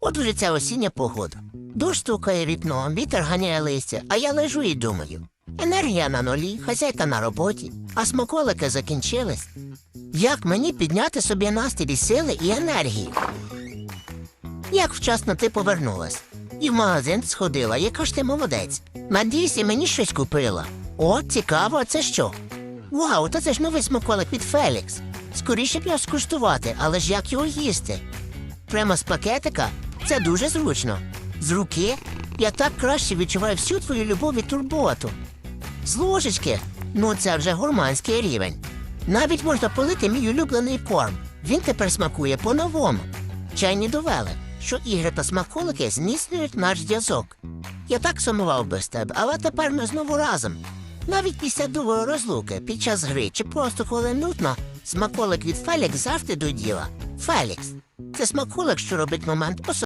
От уже ця осіння погода. Дощ стукає вікно, вітер ганяє листя, а я лежу і думаю. Енергія на нулі, хазяйка на роботі, а смаколики закінчились. Як мені підняти собі настрій сили і енергії? Як вчасно ти повернулась? І в магазин сходила, яка ж ти молодець. Надійся, мені щось купила. О, цікаво, а це що? Вау, та це ж новий смаколик від Фелікс. Скоріше б його скуштувати, але ж як його їсти? Прямо з пакетика це дуже зручно. З руки я так краще відчуваю всю твою любов і турботу. З ложечки, ну це вже гурманський рівень. Навіть можна полити мій улюблений корм. Він тепер смакує по-новому. Чайні довели, що ігри та смаколики зміцнюють наш зв'язок. Я так сумував без тебе, але тепер ми знову разом. Навіть після довгої розлуки, під час гри чи просто коли нудно, смаколик від Фелікс завжди до діла. Фелікс це смаколик, що робить момент особливим.